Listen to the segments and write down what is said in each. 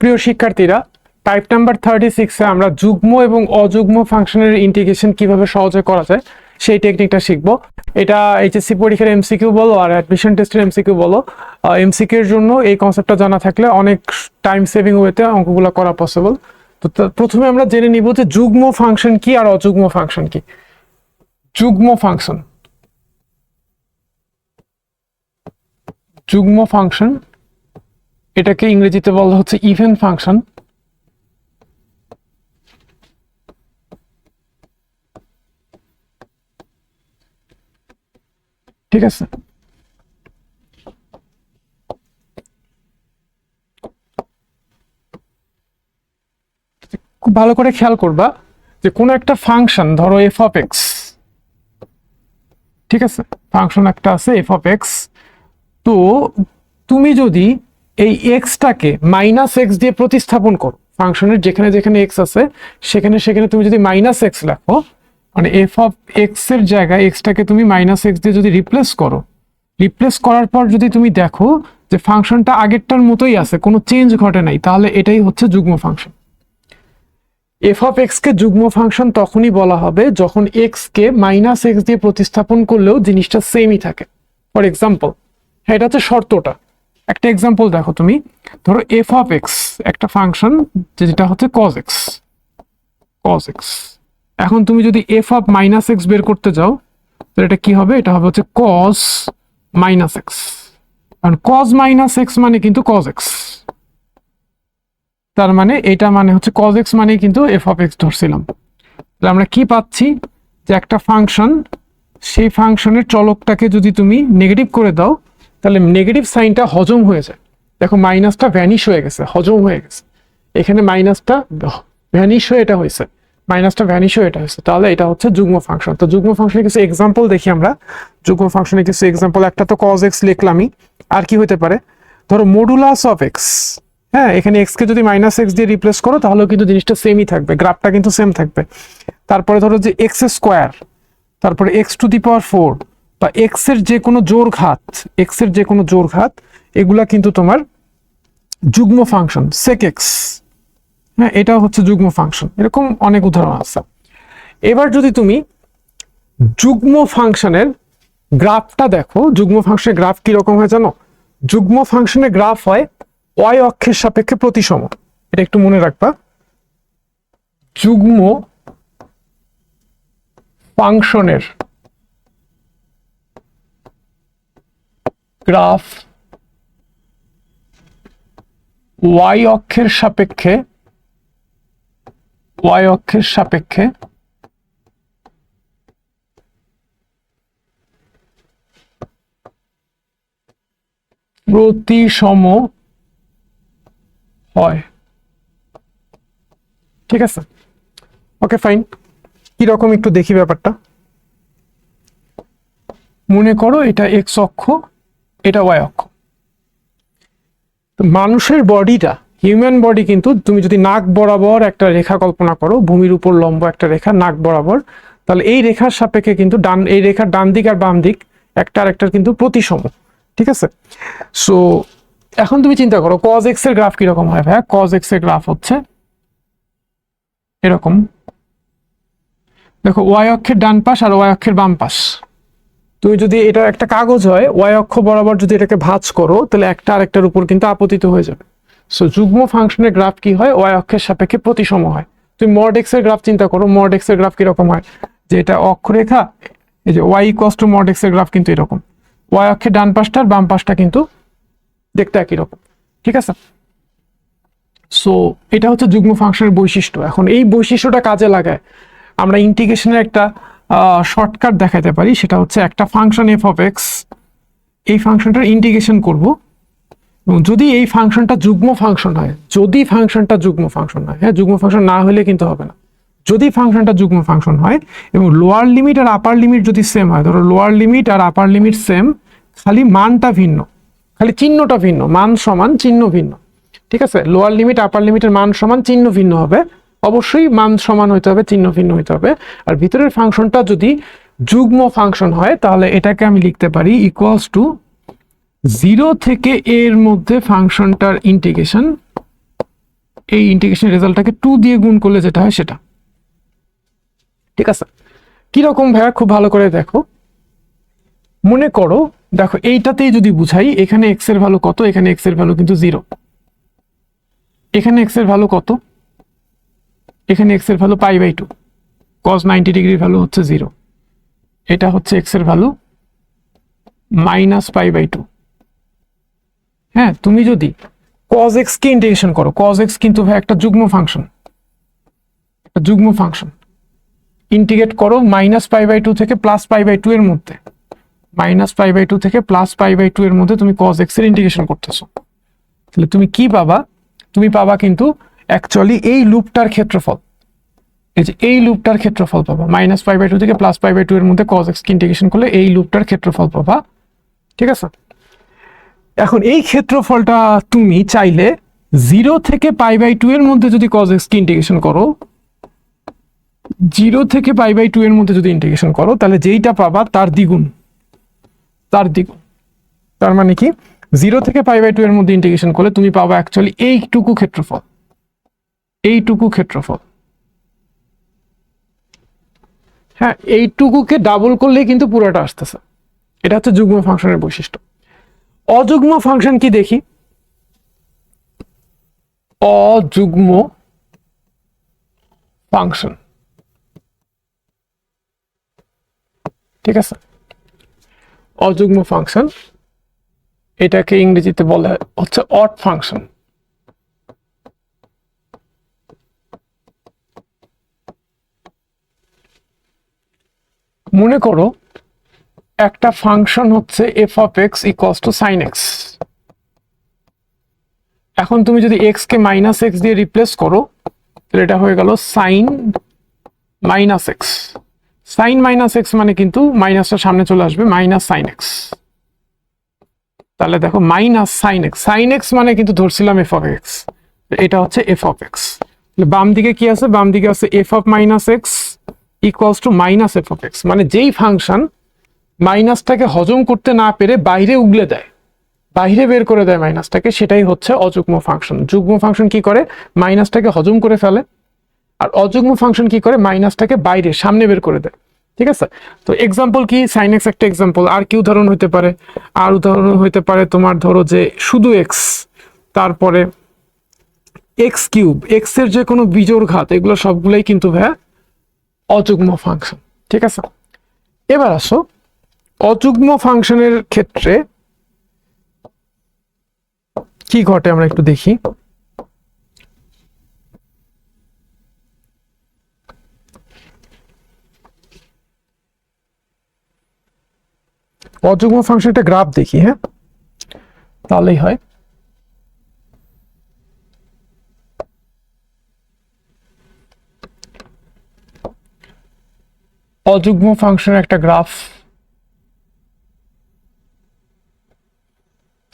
প্রিয় শিক্ষার্থীরা type number thirty সিক্সে আমরা যুগ্ম এবং অযুগ্ম ফাংশনের ইন্টিগ্রেশন কীভাবে সহজে করা যায়, সেই টেকনিকটা শিখব। এটা এইচএসসি পরীক্ষার এমসিকিউ বলো আর অ্যাডমিশন টেস্টের এমসিকিউ বলো। এমসিকিউ জন্য এই কনসেপ্টটা জানা থাকলে অনেক টাইম সেভিং ওয়েতে অঙ্কগুলো করা পসিবল তো প্রথমে আমরা জেনে নিব যে যুগ্ম ফাংশন কি আর অযুগ্ম ফাংশন কি। যুগ্ম ফাংশন যুগ্ম ফাংশন এটাকে ইংরেজিতে বলা হচ্ছে ইভেন ফাংশন ঠিক আছে? খুব ভালো করে খেয়াল করবা যে কোনো একটা ফাংশন ধরো এফ অফ এক্স ঠিক আছে? ফাংশন একটা আছে এফ অফ এক্স তো তুমি যদি এই এক্সটাকে মাইনাস এক্স দিয়ে প্রতিস্থাপন করো। ফাংশনের যেখানে যেখানে এক্স আছে, সেখানে সেখানে তুমি যদি মাইনাস এক্স লেখো মানে এফ অফ এক্সের জায়গায় এক্সটাকে তুমি মাইনাস এক্স দিয়ে যদি রিপ্লেস করো রিপ্লেস করার পর যদি তুমি দেখো যে ফাংশনটা আগেরটার মতোই আছে, কোনো চেঞ্জ ঘটে নাই, তাহলে এটাই হচ্ছে যুগ্ম ফাংশন। এফ অফ এক্স কে যুগ্ম ফাংশন তখনই বলা হবে যখন এক্স কে মাইনাস এক্স দিয়ে প্রতিস্থাপন করলেও জিনিসটা সেমই থাকে। ফর এক্সাম্পল হ্যাঁ এটা হচ্ছে শর্তটা। একটা এক্সাম্পল দেখো তুমি। ধরো এফ অফ এক্স একটা ফাংশন যেটা হচ্ছে কজ এক্স কজ এক্স এখন তুমি যদি এফ অফ মাইনাস এক্স বের করতে যাও তো এটা কি হবে? এটা হবে হচ্ছে কজ মাইনাস এক্স কারণ কজ মাইনাস এক্স মানে কিন্তু কজ এক্স তার মানে এটা মানে হচ্ছে কজ এক্স মানে কিন্তু এফ অফ এক্স ধরছিলাম। তাহলে আমরা কি পাচ্ছি? যে একটা ফাংশন সেই ফাংশনের চলকটাকে যদি তুমি নেগেটিভ করে দাও তাহলে নেগেটিভ সাইনটা হজম হয়ে যায়। দেখো মাইনাসটা ভ্যানিশ হয়ে গেছে, হজম হয়ে গেছে। এখানে মাইনাসটা ভ্যানিশ হয়ে এটা হয়েছে মাইনাসটা ভ্যানিশ হয়ে এটা হয়েছে। তাহলে এটা হচ্ছে যুগ্ম ফাংশন তো যুগ্ম ফাংশনে কিছু এক্সাম্পল দেখি আমরা। যুগ্ম ফাংশনের কিছু এক্সাম্পল একটা তো কজ এক্স লিখলামই, আর কি হতে পারে? ধরো মডুলাস অফ এক্স হ্যাঁ এখানে এক্স কে যদি মাইনাস এক্স দিয়ে রিপ্লেস করো, তাহলেও কিন্তু জিনিসটা সেমই থাকবে গ্রাফটা কিন্তু সেম থাকবে। তারপরে ধরো যে এক্স স্কোয়ার তারপরে x to the power four বা এক্সের যে কোনো জোর ঘাত এক্সের যে কোনো জোর ঘাত, এগুলা কিন্তু তোমার যুগ্ম ফাংশন সেক এক্স হ্যাঁ এটা হচ্ছে যুগ্ম ফাংশন এরকম অনেক উদাহরণ আছে। এবার যদি তুমি যুগ্ম ফাংশনের গ্রাফটা দেখো, যুগ্ম ফাংশনের গ্রাফ কি রকম হয় জানো? যুগ্ম ফাংশনের গ্রাফ হয় ওয়াই অক্ষের সাপেক্ষে প্রতিসম। এটা একটু মনে রাখবা। যুগ্ম ফাংশনের গ্রাফ ওয়াই অক্ষের সাপেক্ষে, ওয়াই অক্ষের সাপেক্ষে প্রতিসম হয়। ঠিক আছে? ওকে ফাইন কীরকম একটু দেখি ব্যাপারটা। মনে করো এটা এক্স অক্ষ। এটা ওয়াই অক্ষ। মানুষের বডিটা হিউম্যান বডি কিন্তু তুমি যদি নাক বরাবর একটা রেখা কল্পনা করো, ভূমির উপর লম্ব একটা রেখা, নাক বরাবর, তাহলে এই রেখার সাপেক্ষে কিন্তু ডান, এই রেখার ডান দিক আর বাম দিক একটা আর একটার কিন্তু প্রতিসম, ঠিক আছে? সো এখন তুমি চিন্তা করো কজ এক্সের গ্রাফ কীরকম হয় ভাইয়া? কজ এক্সের গ্রাফ হচ্ছে এরকম। দেখো ওয়াই অক্ষের ডান পাশ আর ওয়াই অক্ষের বাম পাশ। তুমি যদি এটা একটা কাগজ হয় ওয়াই অক্ষ বরাবর যদি এটাকে ভাঁজ করো, তাহলে একটা আরেকটার উপর কিন্তু আপতিত হয়ে যাবে। সো যুগ্ম ফাংশনের গ্রাফ কি হয়? ওয়াই অক্ষের সাপেক্ষে প্রতিসম হয়। তুমি মড এক্সের গ্রাফ চিন্তা করো মড এক্সের গ্রাফ কীরকম হয়? যে এটা অক্ষরেখা, এই যে ওয়াই ইকস টু মড এক্সের গ্রাফ কিন্তু এরকম। ওয়াই অক্ষের ডান পাশটা আর বাম পাশটা কিন্তু দেখতে একই রকম। ঠিক আছে? সো এটা হচ্ছে যুগ্ম ফাংশনের বৈশিষ্ট্য। এখন এই বৈশিষ্ট্যটা কাজে লাগায়। আমরা ইন্টিগ্রেশনের একটা শর্টকাট দেখাতে পারি। সেটা হচ্ছে একটা ফাংশন এফ অফ এক্স এই ফাংশনটার ইন্টিগ্রেশন করব। এবং যদি এই ফাংশনটা যুগ্ম ফাংশন হয়, যদি ফাংশনটা যুগ্ম ফাংশন হয় হ্যাঁ যুগ্ম ফাংশন না হলে কিন্তু হবে না। যদি ফাংশনটা যুগ্ম ফাংশন হয়, এবং লোয়ার লিমিট আর আপার লিমিট যদি সেম হয়, ধরো লোয়ার লিমিট আর আপার লিমিট সেম খালি মানটা ভিন্ন। খালি চিহ্নটা ভিন্ন, মান সমান, চিহ্ন ভিন্ন। ঠিক আছে? লোয়ার লিমিট আপার লিমিটের মান সমান, চিহ্ন ভিন্ন হবে। অবশ্যই মান সমান হইতে হবে, চিহ্ন ভিন্ন হইতে হবে। আর ভিতরের ফাংশনটা যদি যুগ্ম ফাংশন হয়, তাহলে এটাকে আমি লিখতে পারি ইকুয়ালস টু জিরো থেকে এর মধ্যে ফাংশনটার ইন্টিগ্রেশন এই ইন্টিগ্রেশন রেজাল্টটাকে টু দিয়ে গুণ করলে যেটা হয় সেটা। ঠিক আছে? কীরকম ভাইয়া? খুব ভালো করে দেখো। মনে করো, দেখো, এইটাতেই যদি বুঝাই, এখানে এক্সের ভ্যালু কত, এখানে এক্সের ভ্যালু কিন্তু জিরো এখানে এক্সের ভ্যালু কত? এখানে এক্সের value pi by two cos ninety ডিগ্রির ভ্যালু হচ্ছে জিরো এটা হচ্ছে এক্সের value minus pi by two হ্যাঁ তুমি যদি কজ এক্স কে ইন্টিগ্রেশন করো কজ এক্স কিন্তু ভাই একটা যুগ্ম ফাংশন একটা যুগ্ম ফাংশন ইন্টিগ্রেট করো মাইনাস পাই বাই টু থেকে প্লাস পাই বাই টু এর মধ্যে। মাইনাস পাই বাই টু থেকে প্লাস পাই বাই টু এর মধ্যে তুমি কজ এক্সের ইন্টিগ্রেশন করতেছো। তাহলে তুমি কি পাবা? তুমি পাবা কিন্তু অ্যাকচুয়ালি এই লুপটার ক্ষেত্রফল, এই যে এই লুপটার ক্ষেত্রফল পাবা মাইনাস পাই বাই টু থেকে প্লাস পাই বাই টু এর মধ্যে কজ এক্স ইন্টিগ্রেশন করলে এই লুপটার ক্ষেত্রফল পাবা, ঠিক আছে? এখন এই ক্ষেত্রফলটা তুমি চাইলে জিরো থেকে পাই বাই টু এর মধ্যে যদি কজ এক্স ইন্টিগ্রেশন করো জিরো থেকে পাই বাই টু এর মধ্যে যদি ইন্টিগ্রেশন করো, তাহলে যেইটা পাবা তার দ্বিগুণ তার দ্বিগুণ। তার মানে কি? জিরো থেকে পাই বাই টু এর মধ্যে ইন্টিগ্রেশন করলে তুমি পাবা অ্যাকচুয়ালি এইটুকু ক্ষেত্রফল। এইটুকু ক্ষেত্রফল। হ্যাঁ এইটুকুকে ডাবল করলেই কিন্তু পুরোটা আসতেছে। এটা হচ্ছে যুগ্ম ফাংশনের বৈশিষ্ট্য। অযুগ্ম ফাংশন কি দেখি? অযুগ্ম ফাংশন। ঠিক আছে? অযুগ্ম ফাংশন, এটাকে ইংরেজিতে বলা হচ্ছে অট ফাংশন। মনে করো, একটা ফাংশন হচ্ছে f of x equals to sine x এখন তুমি যদি এক্স কে মাইনাস এক্স দিয়ে রিপ্লেস করো, তাহলে এটা হয়ে গেল sine minus x sine minus x মানে কিন্তু মাইনাসটা সামনে চলে আসবে মাইনাস সাইন এক্স তাহলে দেখো minus sine x sine x মানে কিন্তু ধরছিলাম এফ অফ এক্স এটা হচ্ছে এফ অফ এক্স বাম দিকে কি আছে? বাম দিকে আছে f of minus x equals to minus f of x মানে যেই ফাংশন মাইনাসটাকে হজম করতে না পেরে বাইরে উগলে দেয়। বাইরে বের করে দেয় মাইনাসটাকে সেটাই হচ্ছে অযুগ্ম ফাংশন যুগ্ম ফাংশন কি করে? মাইনাসটাকে হজম করে ফেলে। আর অযুগ্ম ফাংশন কি করে? মাইনাসটাকে বাইরে, সামনে বের করে দেয়। ঠিক আছে? তো এক্সাম্পল কি? সাইন এক্স একটা এক্সাম্পল আর কি উদাহরণ হতে পারে? আর উদাহরণ হতে পারে তোমার ধরো যে শুধু এক্স তারপরে এক্স কিউব এক্সের যে কোনো বিজোড় ঘাত, এগুলো সবগুলোই কিন্তু ভাইয়া অযুগ্ম ফাংশন ঠিক আছে? এবার আসো, অযুগ্ম ফাংশনের ক্ষেত্রে কি ঘটে আমরা একটু দেখি। অযুগ্ম ফাংশন একটা গ্রাফ দেখি হ্যাঁ? তাহলেই হয়। অযুগ্ম ফাংশনের একটা গ্রাফ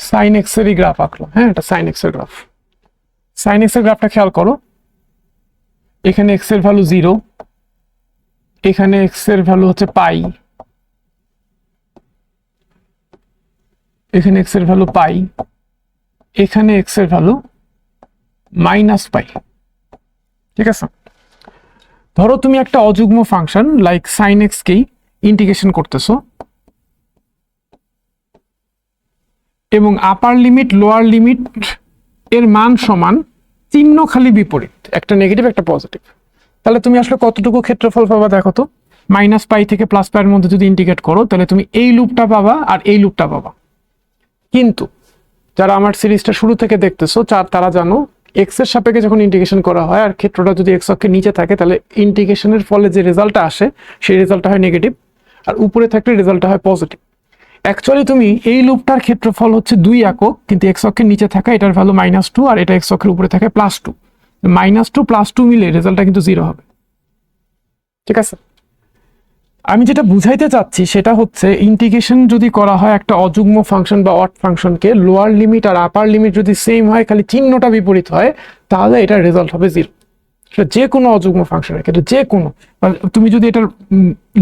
সাইন এক্স এরই গ্রাফ আঁকলো হ্যাঁ এটা সাইন এক্সের গ্রাফ সাইন এক্সের গ্রাফটা খেয়াল করো। এখানে এক্সের ভ্যালু জিরো এখানে এক্সের ভ্যালু হচ্ছে পাই এখানে এক্সের ভ্যালু পাই এখানে এক্সের ভ্যালু মাইনাস পাই ঠিক আছে? ধরো তুমি একটা অযুগ্ম ফাংশন লাইক সাইন এক্সকেই ইন্টিগ্রেশন করতেছো। এবং আপার লিমিট লোয়ার লিমিট এর মান সমান চিহ্ন খালি বিপরীত, একটা নেগেটিভ একটা পজিটিভ তাহলে তুমি আসলে কতটুকু ক্ষেত্রফল পাবা দেখো তো? মাইনাস পাই থেকে প্লাস পাইয়ের মধ্যে যদি ইন্টিগ্রেট করো, তাহলে তুমি এই লুপটা পাবা আর এই লুপটা পাবা। কিন্তু যারা আমার সিরিজটা শুরু থেকে দেখতেছো চার তারা জানো এক্সের সাপেক্ষে যখন ইন্টিগ্রেশন করা হয় আর ক্ষেত্রটা যদি এক্স অক্ষের নিচে থাকে, তাহলে ইন্টিগ্রেশনের ফলে যে রেজাল্টটা আসে, সেই রেজাল্টটা হয় নেগেটিভ আর উপরে থাকলে রেজাল্টটা হয় পজিটিভ অ্যাকচুয়ালি তুমি এই লুপটার ক্ষেত্রফল হচ্ছে দুই একক, কিন্তু এক্স অক্ষের নিচে থাকা এটার ভ্যালু মাইনাস টু আর এটা এক্স অক্ষের উপরে থাকে plus two minus two plus two মিলে রেজাল্টটা কিন্তু জিরো হবে। ঠিক আছে? আমি যেটা বুঝাইতে চাচ্ছি সেটা হচ্ছে ইন্টিগ্রেশন যদি করা হয় একটা অযুগ্ম ফাংশন বা অট ফাংশনকে লোয়ার লিমিট আর আপার লিমিট যদি সেম হয়, খালি চিহ্নটা বিপরীত হয়, তাহলে এটার রেজাল্ট হবে জিরো সেটা যে কোনো অযুগ্ম ফাংশনের ক্ষেত্রে, যে কোনো। তুমি যদি এটার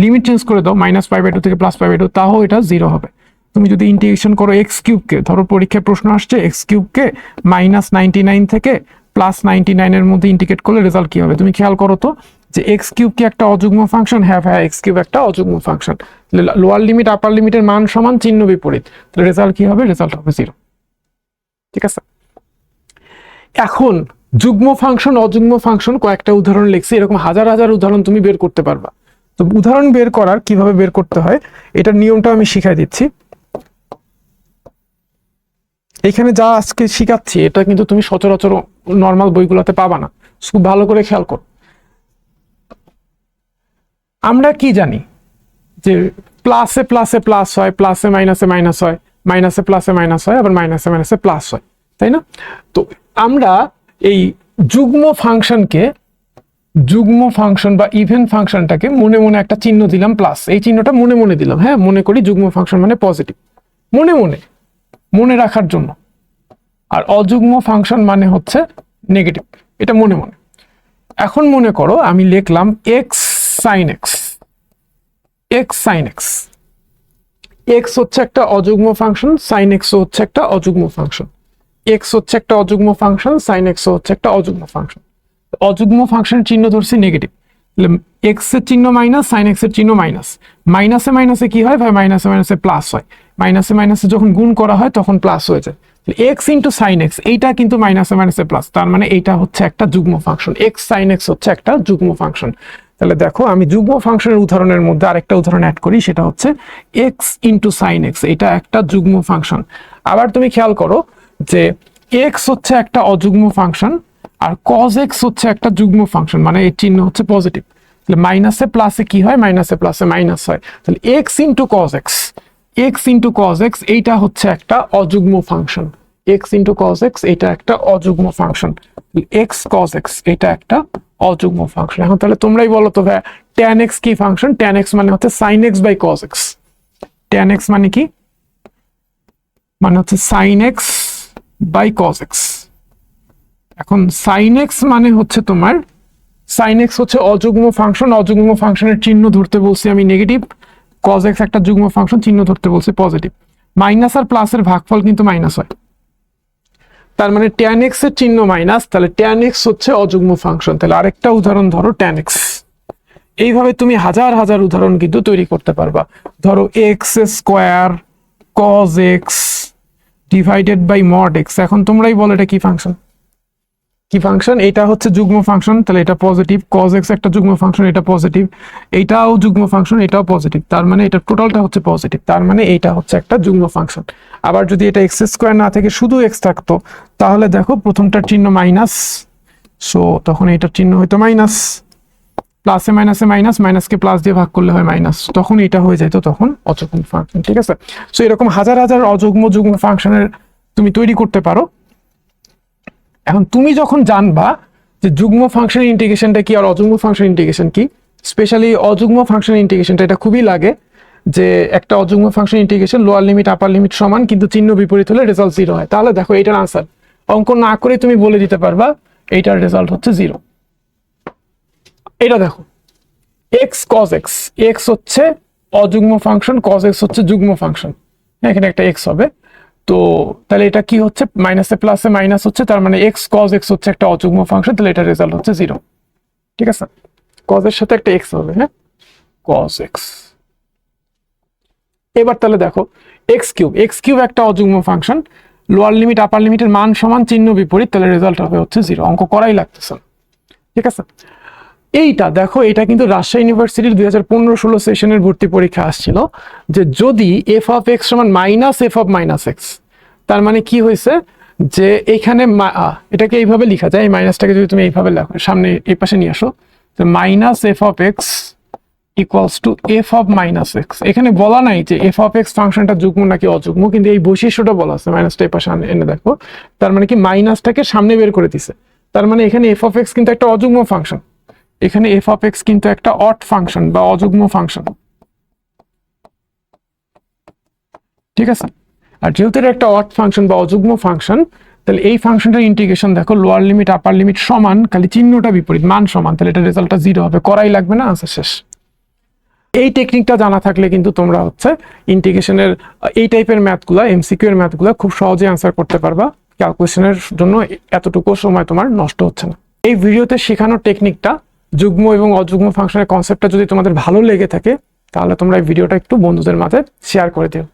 লিমিট চেঞ্জ করে দাও মাইনাস ফাইভ বাই টু থেকে প্লাস ফাইভ বাই টু তাও এটা জিরো হবে। তুমি যদি ইন্টিগ্রেশন করো এক্স কিউবকে ধরো পরীক্ষায় প্রশ্ন আসছে এক্স কিউবকে মাইনাস নাইনটি নাইন থেকে প্লাস নাইনটি নাইনের মধ্যে ইন্ডিকেট করলে রেজাল্ট কি হবে? তুমি খেয়াল করো তো যে এক্স কিউব কি একটা অযুগ্ম ফাংশন হ্যাঁ হ্যাঁ এক্স কিউব একটা অযুগ্ম ফাংশন লোয়ার লিমিট আপার লিমিটের মান সমান চিহ্ন বিপরীত। তাহলে রেজাল্ট কি হবে? রেজাল্ট হবে জিরো ঠিক আছে? এখন যুগ্ম ফাংশন অযুগ্ম ফাংশন কয়েকটা উদাহরণ লিখছি। এরকম হাজার হাজার উদাহরণ তুমি বের করতে পারবা। তো উদাহরণ বের করার কীভাবে বের করতে হয়? এটার নিয়মটা আমি শিখাই দিচ্ছি। এখানে যা আজকে শিখাচ্ছি, এটা কিন্তু তুমি সচরাচর নর্মাল বইগুলোতে পাবা না। খুব ভালো করে খেয়াল করো। আমরা কি জানি যে প্লাসে প্লাসে প্লাস হয় প্লাসে মাইনাসে মাইনাস হয় মাইনাসে প্লাসে মাইনাস হয়, আবার মাইনাসে মাইনাসে প্লাস হয়, তাই না? তো আমরা এই যুগ্ম ফাংশনকে, যুগ্ম ফাংশন বা ইভেন ফাংশনটাকে মনে মনে একটা চিহ্ন দিলাম প্লাস এই চিহ্নটা মনে মনে দিলাম হ্যাঁ? মনে করি যুগ্ম ফাংশন মানে পজিটিভ মনে মনে মনে রাখার জন্য। আর অযুগ্ম ফাংশন মানে হচ্ছে নেগেটিভ এটা মনে মনে। এখন মনে করো আমি লিখলাম x sine x x sine x x হচ্ছে একটা অযুগ্ম ফাংশন সাইন এক্স হচ্ছে একটা অযুগ্ম ফাংশন এক্স হচ্ছে একটা অযুগ্ম ফাংশন সাইন এক্স হচ্ছে একটা অযুগ্ম ফাংশন অযুগ্ম ফাংশনের চিহ্ন ধরছি নেগেটিভ এক্সের চিহ্ন মাইনাস সাইন এক্সের চিহ্ন মাইনাস মাইনাসে মাইনাসে কি হয়? ভাই মাইনাসে মাইনাসে প্লাস হয়। মাইনাসে মাইনাসে যখন গুণ করা হয়, তখন প্লাস হয়ে যায়। এক্স ইন্টু সাইন এক্স এইটা কিন্তু মাইনাসে মাইনাসে প্লাস তার মানে এইটা হচ্ছে একটা যুগ্ম ফাংশন এক্স সাইন এক্স হচ্ছে একটা যুগ্ম ফাংশন তাহলে দেখো, আমি যুগ্ম ফাংশনের উদাহরণের মধ্যে আরেকটা উদাহরণ অ্যাড করি, সেটা হচ্ছে এক্স ইন্টু সাইন এক্স এটা একটা যুগ্ম ফাংশন আবার তুমি খেয়াল করো যে এক্স হচ্ছে একটা অযুগ্ম ফাংশন আর কজ এক্স হচ্ছে একটা যুগ্ম ফাংশন মানে এর চিহ্ন হচ্ছে পজিটিভ তাহলে মাইনাসে প্লাসে কি হয়? মাইনাসে প্লাসে মাইনাস হয়। তাহলে x into cos x x into cos x এইটা হচ্ছে একটা অযুগ্ম function. X into cos x এটা একটা অযুগ্ম ফাংশন। এক্স কজ এক্স এটা একটা অযুগ্ম ফাংশন। এখন তাহলে তোমরাই বলো তো ভাই ট্যান এক্স কি ফাংশন? ট্যান এক্স মানে হচ্ছে sine x by cos x tan x মানে কি? মানে হচ্ছে sine x by cos x এখন সাইন এক্স মানে হচ্ছে তোমার সাইন এক্স হচ্ছে অযুগ্ম ফাংশন। অযুগ্ম ফাংশনের চিহ্ন ধরতে বলছি আমি নেগেটিভ কজ এক্স একটা যুগ্ম ফাংশন চিহ্ন ধরতে বলছে পজিটিভ মাইনাস আর প্লাসের ভাগফল কিন্তু মাইনাস হয়। তার মানে ট্যান এক্সের চিহ্ন মাইনাস তাহলে ট্যান এক্স হচ্ছে অযুগ্ম ফাংশন তাহলে আরেকটা উদাহরণ ধরো ট্যান এক্স এইভাবে তুমি হাজার হাজার উদাহরণ কিন্তু তৈরি করতে পারবা। ধরো x square cos x divided by mod x এখন তোমরাই বলো এটা কি ফাংশন কি ফাংশন এটা হচ্ছে যুগ্ম ফাংশন তাহলে এটা পজিটিভ কজ এক্স একটা যুগ্ম ফাংশন এটা পজিটিভ এটাও যুগ্ম ফাংশন এটাও পজিটিভ তার মানে এটা টোটালটা হচ্ছে পজিটিভ তার মানে এটা হচ্ছে একটা যুগ্ম ফাংশন আবার যদি এটা এক্স স্কোয়ার না থেকে, শুধু এক্স থাকতো, তাহলে দেখো প্রথমটার চিহ্ন মাইনাস সো তখন এটার চিহ্ন হয়তো মাইনাস প্লাসে মাইনাসে মাইনাস মাইনাসকে প্লাস দিয়ে ভাগ করলে হয় মাইনাস তখন এটা হয়ে যেত তখন অযুগ্ম ফাংশন ঠিক আছে? সো এরকম হাজার হাজার অযুগ্ম যুগ্ম ফাংশনের তুমি তৈরি করতে পারো এখন তুমি যখন জানবা যে যুগ্ম ফাংশন ইন্টিগ্রেশনটা কি আর অযুগ্ম ফাংশন ইন্টিগ্রেশন কি স্পেশালি অযুগ্ম ফাংশন ইন্টিগ্রেশনটা এটা খুবই লাগে যে একটা অযুগ্ম function integration lower limit upper limit সমান, কিন্তু চিহ্ন বিপরীত হলে রেজাল্ট জিরো হয়। তাহলে দেখো এটার আনসার অঙ্ক না করে তুমি বলে দিতে পারবা এইটার রেজাল্ট হচ্ছে জিরো এটা দেখো। এক্স কজ এক্স এক্স হচ্ছে অযুগ্ম ফাংশন কজ এক্স হচ্ছে যুগ্ম ফাংশন এখানে একটা এক্স হবে। তো তাহলে এটা কি হচ্ছে? মাইনাসে প্লাসে মাইনাস হচ্ছে, তার মানে এক্স কজ এক্স হচ্ছে একটা অযুগ্ম ফাংশন তাহলে এটা রেজাল্ট হচ্ছে জিরো ঠিক আছে? কজের সাথে একটা এক্স হবে হ্যাঁ? কজ এক্স এবার তাহলে দেখো এক্স কিউব এক্স কিউব একটা অযুগ্ম ফাংশন লোয়ার লিমিট আপার লিমিটের মান সমান, চিহ্ন বিপরীত, তাহলে রেজাল্ট হবে হচ্ছে জিরো অঙ্ক করাই লাগতেছে ঠিক আছে? এইটা, দেখো, এটা কিন্তু রাজশাহী ইউনিভার্সিটির দুই হাজার পনেরো ষোলো সেশনের ভর্তি পরীক্ষা আসছিল, যে যদি এফ অফ এক্স সমান minus f of minus x তার মানে কি হয়েছে? যে এখানে এটাকে এইভাবে লেখা যায়, এই মাইনাসটাকে যদি তুমি এইভাবে লেখো, সামনে, এই পাশে নিয়ে আসো minus f of x equals to f of minus x এখানে বলা নাই যে এফ অফ এক্স ফাংশনটা যুগ্ম নাকি অযুগ্ম, কিন্তু এই বৈশিষ্ট্যটা বলা আছে মাইনাসটা এই পাশে এনে দেখো। তার মানে কি মাইনাসটাকে সামনে বের করে দিছে। তার মানে এখানে এফ অফ এক্স কিন্তু একটা অযুগ্ম ফাংশন। এখানে এফ অফ এক্স কিন্তু একটা অট ফাংশন বা অযুগ্ম ফাংশন ঠিক আছে? আর যেহেতু এটা একটা অট ফাংশন বা অযুগ্ম ফাংশন তাহলে এই ফাংশনটার ইন্টিগ্রেশন দেখো লোয়ার লিমিট আপার লিমিট সমান, খালি চিহ্নটা বিপরীত, মান সমান, তাহলে এটা রেজাল্টটা জিরো হবে। করাই লাগবে না? আনসার শেষ। এই টেকনিকটা জানা থাকলে কিন্তু তোমরা হচ্ছে ইন্টিগ্রেশনের এই টাইপের ম্যাথগুলো এমসিকিউ এর ম্যাথগুলো খুব সহজে আনসার করতে পারবা। ক্যালকুলেশনের জন্য এতটুকু সময় তোমার নষ্ট হচ্ছে না। এই ভিডিওতে শেখানোর টেকনিকটা যুগ্ম এবং অযুগ্ম ফাংশনের কনসেপ্টটা যদি তোমাদের ভালো লেগে থাকে, তাহলে তোমরা এই ভিডিওটা একটু বন্ধুদের মাঝে শেয়ার করে দিও।